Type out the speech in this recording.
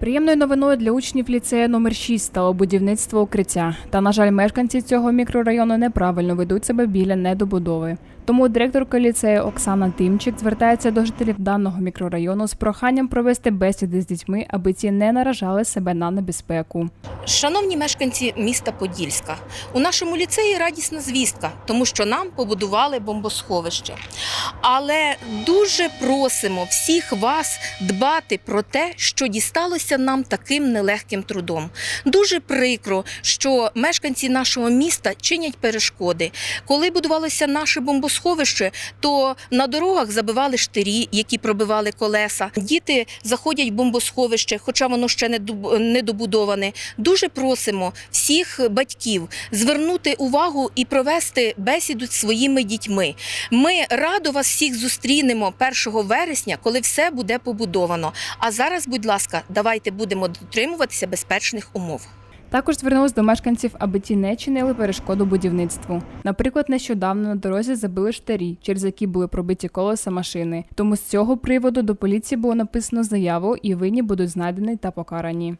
Приємною новиною для учнів ліцею номер 6 стало будівництво укриття. Та, на жаль, мешканці цього мікрорайону неправильно ведуть себе біля недобудови. Тому директорка ліцею Оксана Тимчик звертається до жителів даного мікрорайону з проханням провести бесіди з дітьми, аби ті не наражали себе на небезпеку. Шановні мешканці міста Подільська, у нашому ліцеї радісна звістка, тому що нам побудували бомбосховище. Але дуже просимо всіх вас дбати про те, що дісталося нам таким нелегким трудом. Дуже прикро, що мешканці нашого міста чинять перешкоди. Коли будувалося наше бомбосховище, то на дорогах забивали штирі, які пробивали колеса. Діти заходять в бомбосховище, хоча воно ще не добудоване. Дуже просимо всіх батьків звернути увагу і провести бесіду з своїми дітьми. Ми радо вас всіх зустрінемо 1 вересня, коли все буде побудовано. А зараз, будь ласка, давайте будемо дотримуватися безпечних умов. Також звернулись до мешканців, аби ті не чинили перешкоду будівництву. Наприклад, нещодавно на дорозі забили штирі, через які були пробиті колеса машини. Тому з цього приводу до поліції було написано заяву, і винні будуть знайдені та покарані.